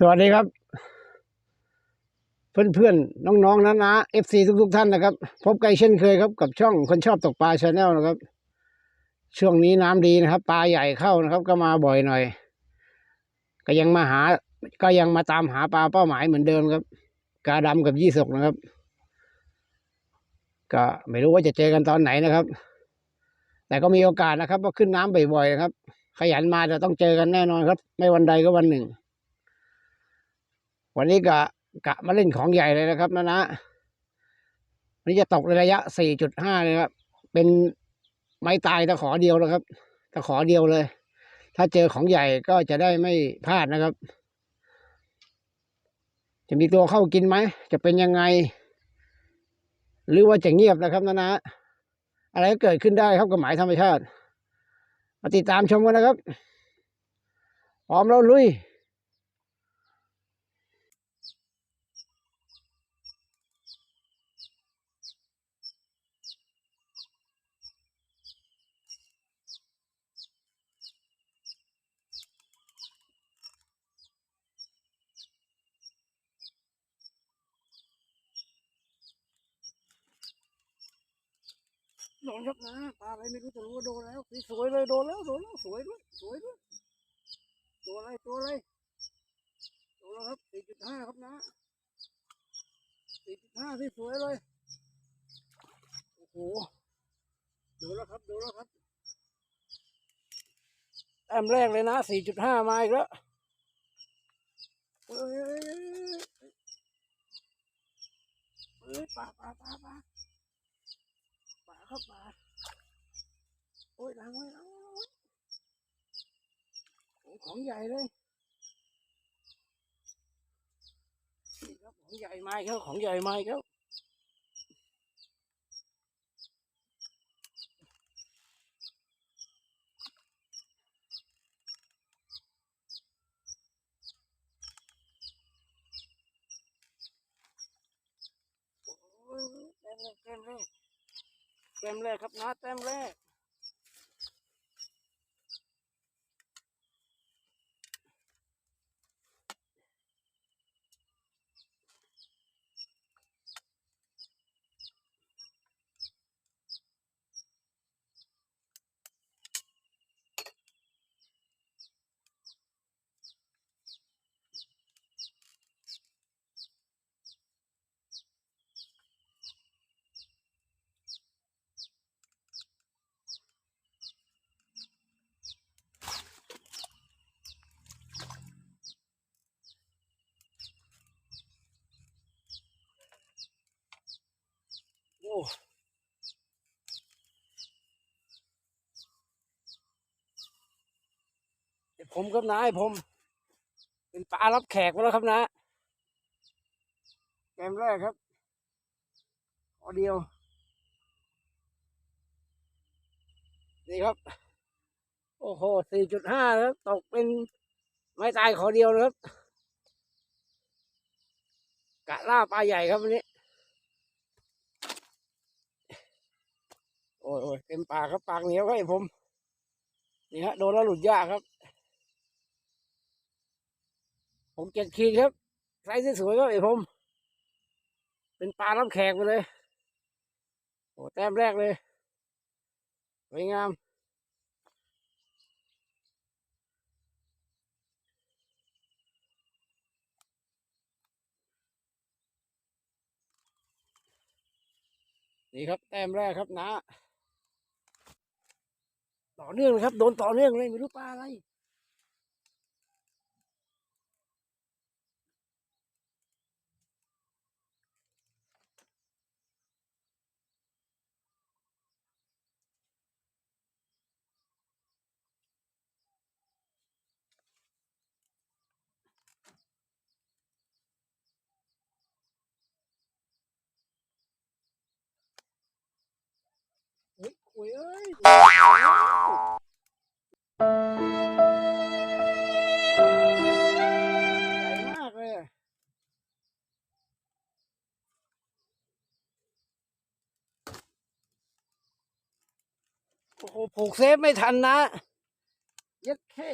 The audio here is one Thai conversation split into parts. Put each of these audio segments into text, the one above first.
สวัสดีครับ เพื่อนๆน้องๆนะนะเอฟซีทุกๆท่านนะครับ พบกันเช่นเคยครับกับช่องคนชอบตกปลาชาแนลนะครับ ช่วงนี้น้ำดีนะครับ ปลาใหญ่เข้านะครับ ก็มาบ่อยหน่อย ก็ยังมาหา ก็ยังมาตามหาปลาเป้าหมายเหมือนเดิมครับ กาดำกับยี่สกนะครับ ก็ไม่รู้ว่าจะเจอกันตอนไหนนะครับ แต่ก็มีโอกาสนะครับว่าขึ้นน้ำบ่อยๆนะครับ ขยันมาจะต้องเจอกันแน่นอนครับ ไม่วันใดก็วันหนึ่ง วันนี้กะกะมาเล่นของใหญ่เลยนะครับนะนะวันนี้จะตกในระยะ 4.5 เลยครับ เป็นไม้ตายตะขอเดียวแล้วครับตะขอเดียวเลย ถ้าเจอของใหญ่ก็จะได้ไม่พลาดนะครับ จะมีตัวเข้ากินไหม จะเป็นยังไง หรือว่าจะเงียบนะครับนะนะอะไรก็เกิดขึ้นได้ครับกับหมายธรรมชาติ มาติดตามชมกันนะครับพร้อมแล้วลุย นครับนะปลาอะไรไม่รู้จะรู้ว่าโดนแล้วสวยเลยโดนแล้วโดนแล้วสวยด้วยสวยด้วยตัวอะไรตัวอะไรตัวแล้วครับสี่จุดห้าครับนะสี่จุดห้าที่สวยเลยโอ้โหโดูแล้วครับโดูแล้วครับแต้มแรกเลยนะสี่จุดห้ามาอีกแล้วเอ้ยเอ้ยปลาปลาปลาปลาปลาครับปลา โอ้ยล้างไว้ล้าของใหญ่เลยนี่ครับของใหญ่มาอีกแล้วของใหญ่มาอีกแล้วโอ้ยแต้มแรกแต้มแรกแต้มแรกครับนะแต้มแรก ผมครับนะไอ้ผม เป็นปลารับแขกมาแล้วครับนะแกมแรกครับขอเดียว นี่ครับ โอ้โหสี่จุดห้าครับตกเป็นไม้ตายขอเดียวนะครับ กะล่าปลาใหญ่ครับวันนี้โอ้ยโอ้ยเต็มปากครับปากเหนียวครับไอ้ผม นี่ฮะโดนแล้วหลุดยากครับ ผมเจ็ดขีดครับไซส์สวยๆครับไอ้ผม เป็นปลารับแขกไปเลยโอ้แต้มแรกเลยสวยงามนี่ครับแต้มแรกครับนะ ต่อเนื่องเลยครับ โดนต่อเนื่องเลยไม่รู้ปลาอะไร โอ้ยโอ้โหผูกเซฟไม่ทันนะย็ดแค่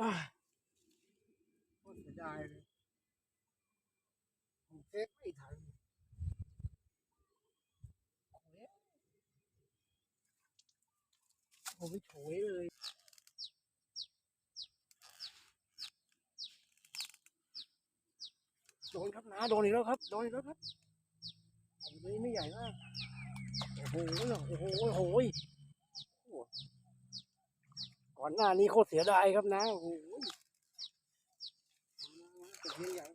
อ่าดายเลย ผมเซฟไม่ทันโอ้ยผมไม่โฉยเลยโดนครับนะโดนอีกแล้วครับ โดนอีกแล้วครับโอ้โหตัวนี้ไม่ใหญ่มากโอ้โหโอ้โหโอ้โหก่อนหน้านี้โคตรเสียดายครับนะโอ้โหตะเพียนใหญ่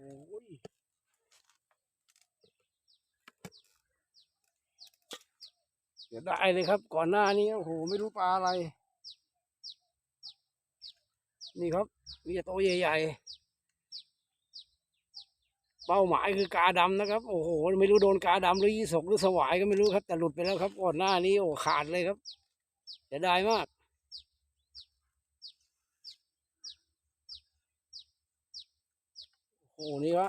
อ้โหเสียดายเลยครับ ก่อนหน้านี้โอ้โหไม่รู้ปลาอะไร นี่ครับ มีแต่ตัวใหญ่ๆเป้าหมายคือกาดำนะครับ โอ้โห ไม่รู้โดนกาดำหรือยี่สกหรือสวายก็ไม่รู้ครับ แต่หลุดไปแล้วครับ ก่อนหน้านี้โอ้ขาดเลยครับเสียดายมากโอ้โหนี่วะ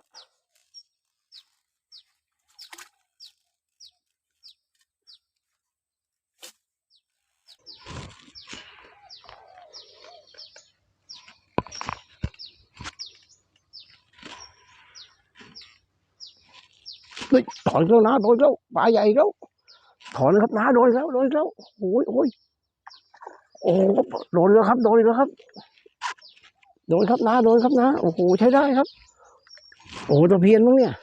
อนแล้วนะโดนแล้วปลาใหญ่แล้วถอนครับนะโดนแล้วโดนแล้วโอ้ยโอ้ยโอ้โหโดนแล้วครับ โดนแล้วครับ โดนครับนะโดนครับนะโอ้โหใช้ได้ครับ โอ้โหตะเพียนมั้งเนี่ย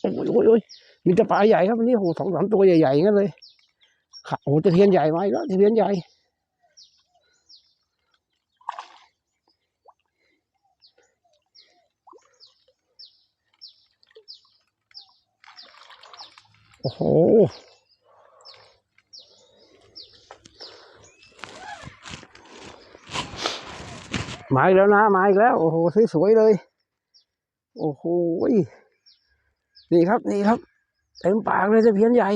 โอ้ยโอ้ยโอ้ยมีแต่ปลาใหญ่ครับวันนี้โอ้โหสองสามตัวใหญ่ๆงั้นเลยโอ้โหตะเพียนใหญ่มาอีกแล้วตะเพียนใหญ่ โอ้โห มาอีกแล้วนะ มาอีกแล้ว โอ้โหสวยๆเลย โอ้โห นี่ครับ นี่ครับ เต็มปากเลยตะเพียนใหญ่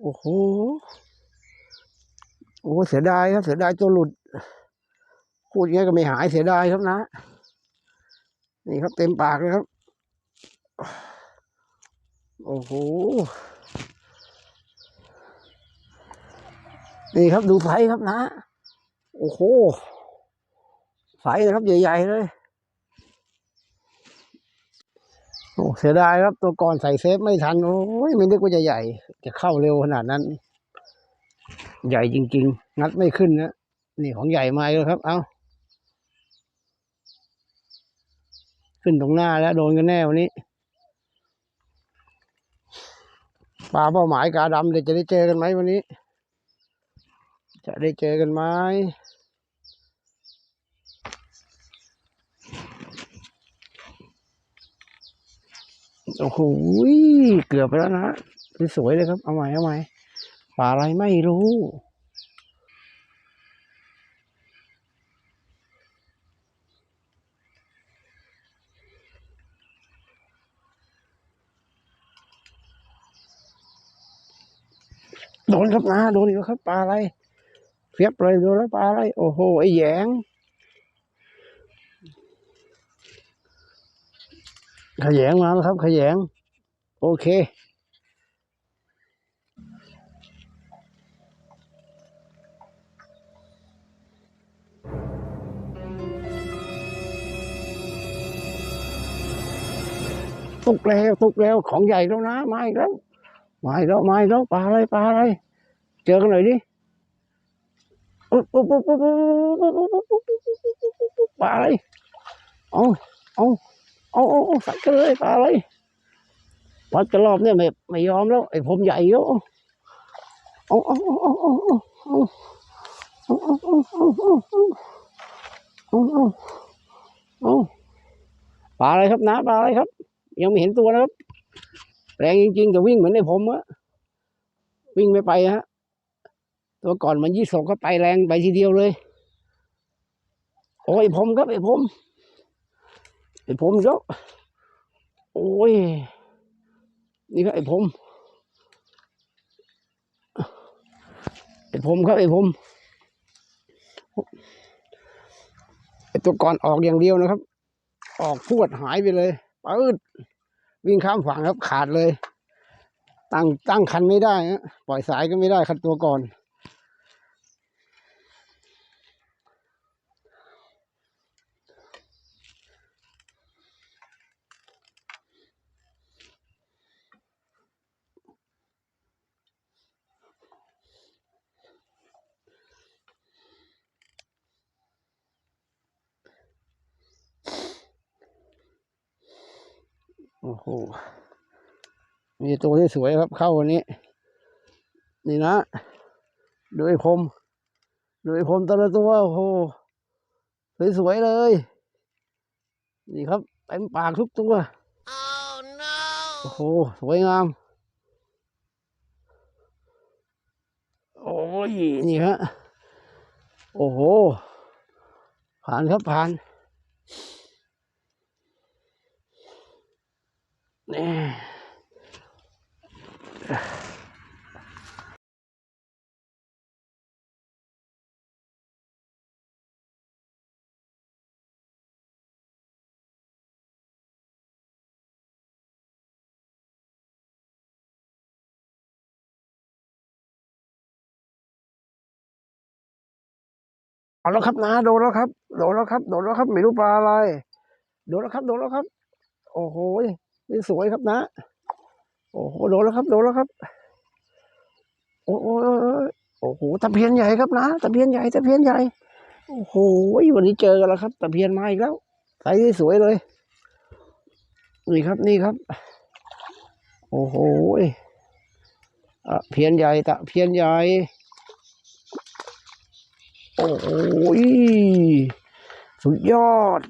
โอ้โห โอ้เสียดายครับ เสียดายตัวหลุด พูดอย่างนี้ก็ไม่หายเสียดายครับนะ นี่ครับเต็มปากเลยครับ โอ้โห นี่ครับดูไซส์ครับนะ โอ้โหไซส์นะครับใหญ่ๆเลย โอ้เสียดายครับตัวก่อนใส่เซฟไม่ทัน โอ้ยไม่นึกว่าจะใหญ่ จะเข้าเร็วขนาดนั้น ใหญ่จริง ๆ งัดไม่ขึ้นนะ นี่ของใหญ่มาแล้วครับ เอ้าขึ้นตรงหน้าแล้วโดนกันแน่วันนี้ ปลาเป้าหมายกาดำเดี๋ยวจะได้เจอกันไหมวันนี้ จะได้เจอกันไหมโอ้โหเกือบไปแล้วนะสวยเลยครับ เอาใหม่เอาใหม่ปลาอะไรไม่รู้ โดนครับนะโดนอีกแล้วครับปลาอะไรเฟียบเลยโดนแล้วปลาอะไร โอ้โหไอ้แยงขยงมาแล้วครับ ขยง โอเค ตกแล้วตกแล้วของใหญ่แล้วนะมาอีกแล้ว มาอีกแล้วมาอีกแล้วปลาอะไรปลาอะไรเจอกันหน่อยดิปลาอะไรเอาเอาเอาเอาเอาใส่กันเลยปลาอะไรวัดกระรอบเนี่ยไม่ไม่ยอมแล้วไอ้ผมใหญ่แล้วเอาเอาเอาเอาเอาเอาเอาเอาเอาเอาเอาเอาเอาเอาปลาอะไรครับนะปลาอะไรครับ ยังไม่เห็นตัวนะครับ แรงจริงๆแต่วิ่งเหมือนในผมอะวิ่งไม่ไปฮะ ตัวก่อนมันยี่สกก็ไปแรงไปทีเดียวเลย โอ้ยผมครับไอ้ผมไอ้ผมเยอะโอ้ย นี่ก็ไอ้ผมไอ้ผมครับไอ้ผมไอ้ตัวก่อนออกอย่างเดียวนะครับ ออกพวดหายไปเลยปืด วิ่งข้ามฝั่งครับขาดเลย ตั้งตั้งคันไม่ได้ปล่อยสายก็ไม่ได้คันตัวก่อน โอ้โห มีตัวที่สวยครับเข้าวันนี้ นี่นะดูไอ้คมดูไอ้คมแต่ละตัวโอ้โหสวยๆเลย นี่ครับเต็มปากทุกตัวโอ้โหสวยงาม โอ้ยนี่ฮะโอ้โหผ่านครับผ่าน นี่เอาแล้วครับนะโดนแล้วครับโดนแล้วครับโดนแล้วครับไม่รู้ปลาอะไรโดนแล้วครับโดนแล้วครับ โอ้โห สวยครับนะ โอ้โหโดนแล้วครับโดนแล้วครับ โอ้โหโอ้โหตะเพียนใหญ่ครับนะตะเพียนใหญ่ตะเพียนใหญ่ โอ้โหวันนี้เจอกันแล้วครับตะเพียนมาอีกแล้วไซส์ที่สวยเลย นี่ครับนี่ครับ โอ้โหอะเพียนใหญ่ตะเพียนใหญ่ โอ้โหสุดยอด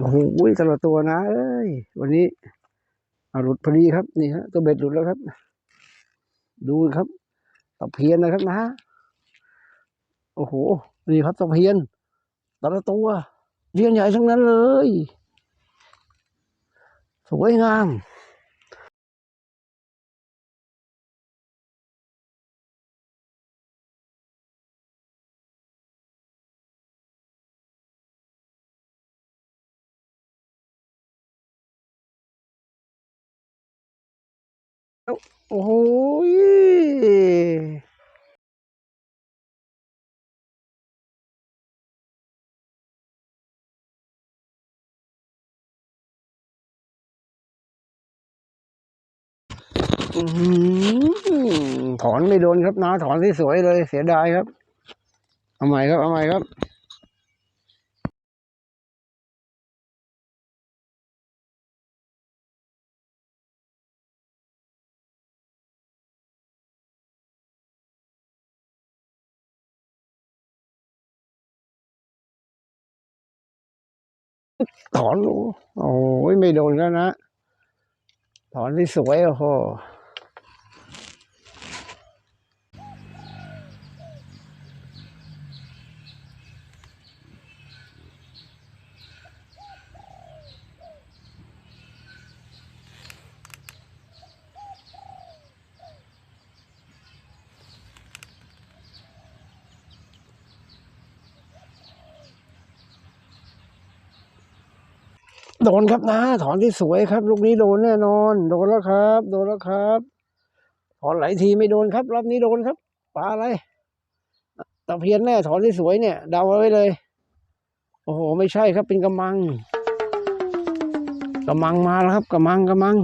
โอ้โหตลอดตัวนะ เอ้ย วันนี้เอาหลุดพอดีครับ นี่ฮะตัวเบ็ดหลุดแล้วครับ ดูครับตะเพียนนะครับนะ โอ้โห นี่ครับตะเพียนแต่ละตัวเพียนใหญ่ทั้งนั้นเลย สวยงาม โอ้โหถอนไม่โดนครับนะถอนที่สวยเลยเสียดายครับ เอาใหม่ครับ เอาใหม่ครับ ถอนโอ้ยไม่โดนแล้วนะ ถอนที่สวยโอ้โห โดนครับนะ ถอนที่สวยครับ ลูกนี้โดนแน่นอน โดนแล้วครับ โดนแล้วครับถอนหลายทีไม่โดนครับ รอบนี้โดนครับปลาอะไรตะเพียนแน่ถอนที่สวยเนี่ยเดาไว้เลย โอ้โห ไม่ใช่ครับเป็นกระมังกระมังมาแล้วครับกระมังกระมัง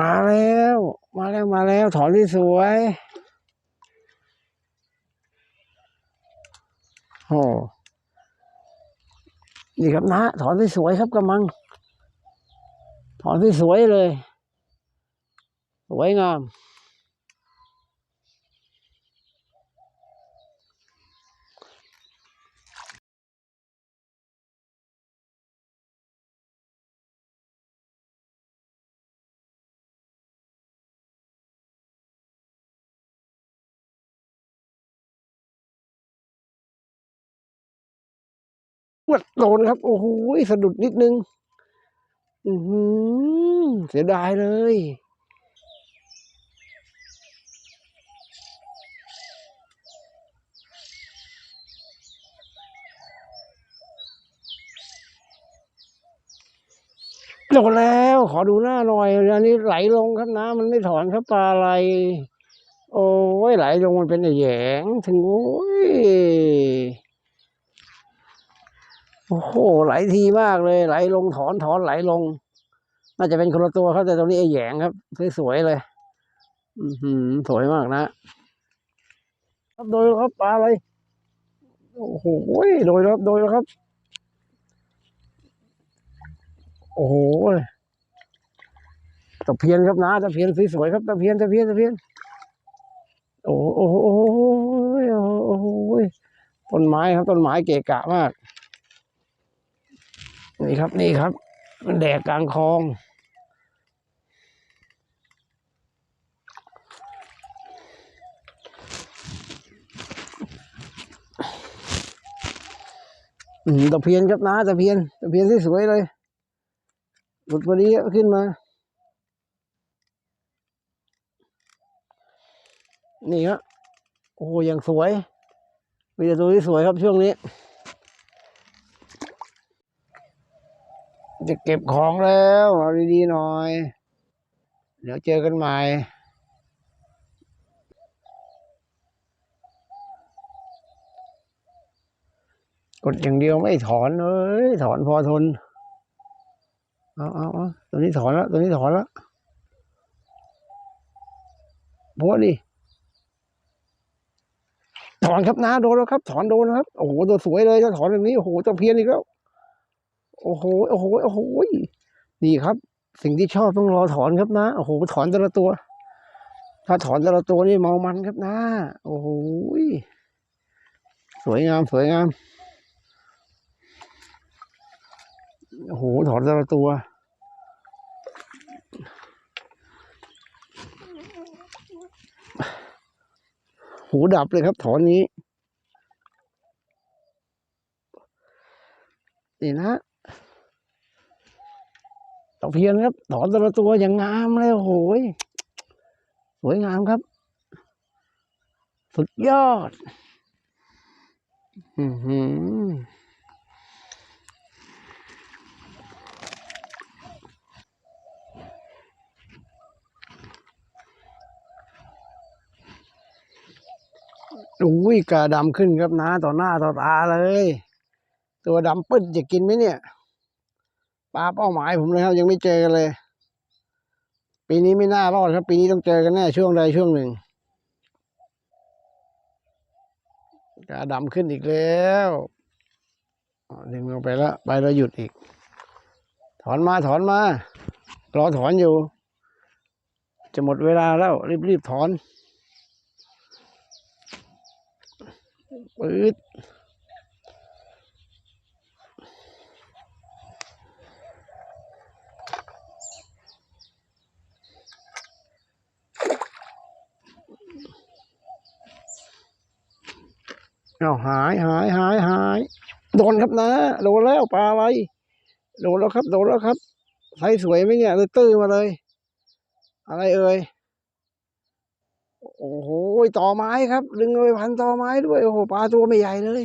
มาแล้ว มาแล้วมาแล้ว ถอนที่สวยโอ้ นี่ครับนะถอนที่สวยครับกระมัง ถอนที่สวยเลย สวยงาม วัดโดนครับ โอ้โหสะดุดนิดนึงอือหือเสียดายเลย โดนแล้ว ขอดูหน้าหน่อยอันนี้ไหลลงครับน้ำมันไม่ถอนครับปลาอะไรโอ้ยไหลลงมันเป็นแหยงถึงโอ้ย โอ้โหไหลทีมากเลย ไหลลงถอนถอนไหลลง น่าจะเป็นคนละตัวครับแต่ตรงนี้ไอ้แหยงครับสวยๆเลย อือหือสวยมากนะครับโดยครับปลาอะไรโอ้โหโดยครับโดยครับ โอ้โหตะเพียนครับนะตะเพียนสวยๆครับตะเพียนตะเพียนตะเพียนโอ้โหโอ้โหโอ้โหโอ้โหต้นไม้ครับต้นไม้เกะกะมาก นี่ครับนี่ครับ มันแดกกลางคลองอืมตะเพียนครับนะตะเพียนตะเพียนที่สวยเลยหลุดพอดีขึ้นมา นี่ครับโอ้ยังสวยมีแต่ตัวที่สวยครับช่วงนี้ จะเก็บของแล้วเอาดีๆหน่อย เดี๋ยวเจอกันใหม่กดอย่างเดียวไม่ถอนเลยถอนพอทน เอาเอาเอาตัวนี้ถอนแล้วตัวนี้ถอนแล้วโบะดิถอนครับนะโดนแล้วครับ ถอนโดนครับ โอ้โหตัวสวยเลยถ้าถอนแบบนี้โอ้โหตะเพี้ยนอีกแล้ว โอ้โห โอ้โห โอ้โห นี่ครับ สิ่งที่ชอบต้องรอถอนครับนะ โอ้โห ถอนแต่ละตัว ถ้าถอนแต่ละตัวนี่เมามันครับนะ โอ้โห สวยงาม สวยงาม โอ้โห ถอนแต่ละตัว หูดับเลยครับ ถอนนี้นี่นะ ตะเพียนครับถอนแต่ละตัวอย่างงามเลยโอ้โหยสวยงามครับ สุดยอด อืมอุ้ยกาดำขึ้นครับนะ ต่อหน้าต่อตาเลย ตัวดำปึ๊ดจะกินไหมเนี่ย ปลาเป้าหมายผมเลยครับ ยังไม่เจอกันเลย ปีนี้ไม่น่ารอดครับ ปีนี้ต้องเจอกันแน่ช่วงใดช่วงหนึ่งกาดำขึ้นอีกแล้วดึงลงไปแล้ว ไปแล้วหยุดอีก ถอนมาถอนมารอถอนอยู่ จะหมดเวลาแล้ว รีบๆถอนปื๊ด เอาหายหายหายหายโดนครับนะโดนแล้วปลาอะไรโดนแล้วครับ โดนแล้วครับไซส์สวยไหมเนี่ยเลยตื้อมาเลย อะไรเอ่ยโอ้โหต่อไม้ครับ ดึงเลยพันต่อไม้ด้วย โอ้โหปลาตัวไม่ใหญ่เลย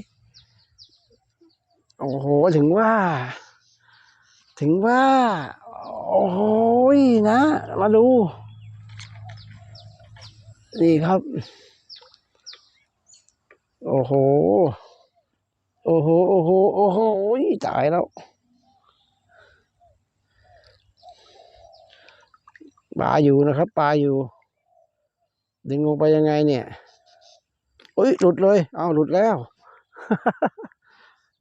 โอ้โหถึงว่า ถึงว่า โอ้โหนะ มาดู นี่ครับ โอ้โห โอ้โห โอ้โห โอ้โหตายแล้ว ปลาอยู่นะครับ ปลาอยู่ ดึงลงไปยังไงเนี่ยอุ้ย หลุดเลย เอาหลุดแล้ว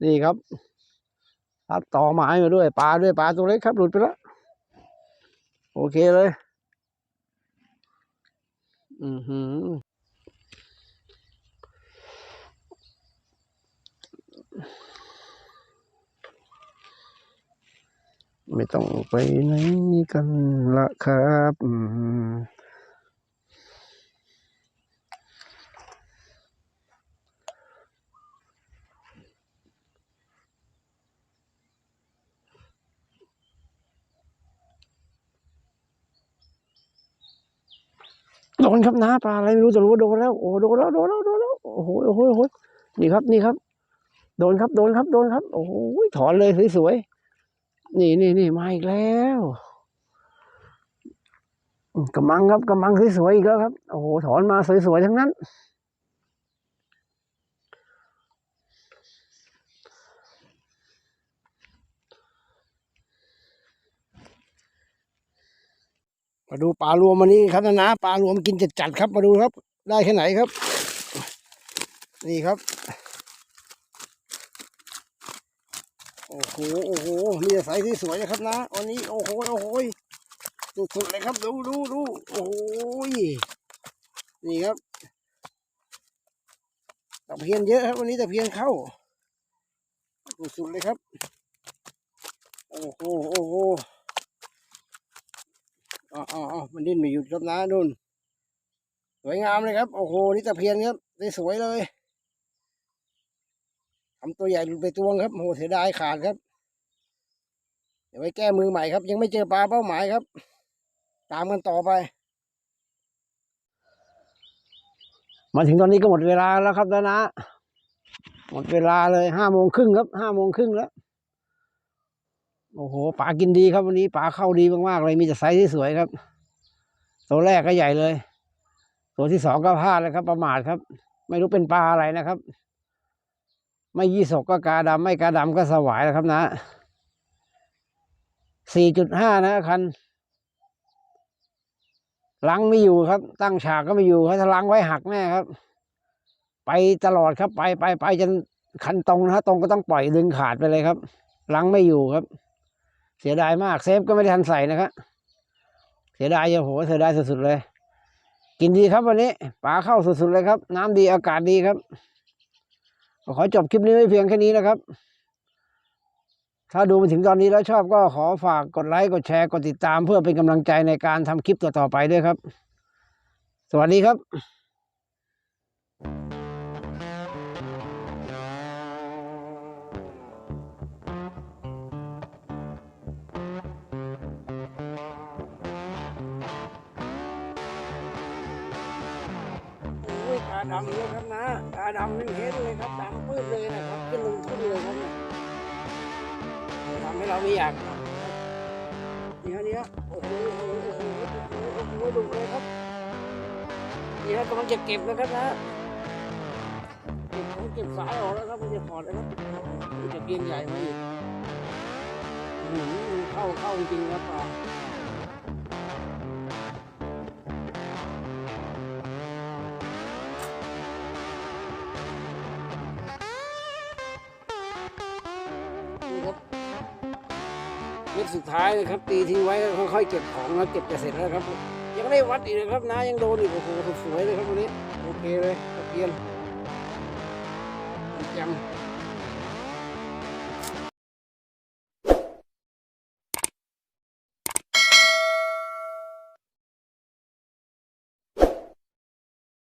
นี่ครับตัดต่อไม้มาด้วย ปลาด้วย ปลาตัวเล็กครับ หลุดไปแล้ว โอเคเลย อือหือ ไม่ต้องไปไหนกันละครับโดนครับน้าปลาอะไรไม่รู้จะรู้ว่าโดนแล้วโอ้โดนแล้วโดนแล้วโดนแล้วโอ้โหโอ้โหนี่ครับนี่ครับ โดนครับโดนครับโดนครับ โอ้โหถอนเลยสวย นี่นี่นี่มาอีกแล้วกำมังครับกำมังสวยๆอีกแล้วครับ โอ้โหถอนมาสวยๆทั้งนั้น มาดูปลารวมวันนี้ครับนะนะปลารวมกินจัดๆครับมาดูครับ ได้แค่ไหนครับ นี่ครับ โอ้โห โอ้โห มีแต่ไซส์ที่สวยนะครับนะวันนี้ โอ้โห โอ้โห สุดๆเลยครับ ดูดูดูโอ้โห นี่ครับตะเพียนเยอะครับ วันนี้ตะเพียนเข้า สุดๆเลยครับ โอ้โห โอ้โหอ๋ออ๋ออ๋อมันดิ้นไม่หยุดครับนะนุ่น สวยงามเลยครับ โอ้โห นี่ตะเพียนครับ ได้สวยเลย ทำตัวใหญ่หลุดไปตวงครับโอ้โหเสียดายขาดครับ เดี๋ยวไว้แก้มือใหม่ครับ ยังไม่เจอปลาเป้าหมายครับ ตามกันต่อไป มาถึงตอนนี้ก็หมดเวลาแล้วครับนะนะ หมดเวลาเลยห้าโมงครึ่งครับห้าโมงครึ่งแล้วโอ้โหปลากินดีครับวันนี้ปลาเข้าดีมากๆเลยมีแต่ไซส์ที่สวยครับ ตัวแรกก็ใหญ่เลย ตัวที่สองก็พลาดเลยครับ ประมาทครับ ไม่รู้เป็นปลาอะไรนะครับ ไม่ยี่สกก็กาดำไม่กาดำก็สวายแล้วครับนะสี่จุดห้านะคันลังไม่อยู่ครับ ตั้งฉากก็ไม่อยู่ครับถ้าลังไว้หักแน่ครับ ไปตลอดครับ ไปไปไปจนคันตรงนะฮะตรงก็ต้องปล่อยดึงขาดไปเลยครับลังไม่อยู่ครับ เสียดายมากเซฟก็ไม่ได้ทันใส่นะครับเสียดายโอ้โหเสียดายสุดๆเลย กินดีครับวันนี้ปลาเข้าสุดๆเลยครับ น้ำดีอากาศดีครับ ขอจบคลิปนี้ไว้เพียงแค่นี้นะครับ ถ้าดูมาถึงตอนนี้แล้วชอบก็ขอฝากกดไลค์กดแชร์กดติดตามเพื่อเป็นกำลังใจในการทำคลิปต่อๆไปด้วยครับ สวัสดีครับ ดำเลยครับนะตาดำไม่เห็นเลยครับดำปื้ดเลยนะครับขึ้นลงขึ้นเลยครับทำให้เราไม่อยากนี่ฮะนี่ฮะโอ้โหโอ้โหโอ้โหโอ้โหดุเลยครับนี่ฮะกำลังจะเก็บแล้วครับนะเก็บของเก็บสายออกแล้วครับมันจะถอดแล้วครับมันจะเกียนใหญ่มาอีกเข้าเข้าจริงครับปลา ท้ายนะครับ ตีทิ้งไว้ค่อยๆเก็บของแล้วเก็บจะเสร็จแล้วครับ ยังได้วัดอีกนะครับนะยังโดนอีกโอ้โหสวยเลยครับวันนี้โอเคเลยตะเกียนจำ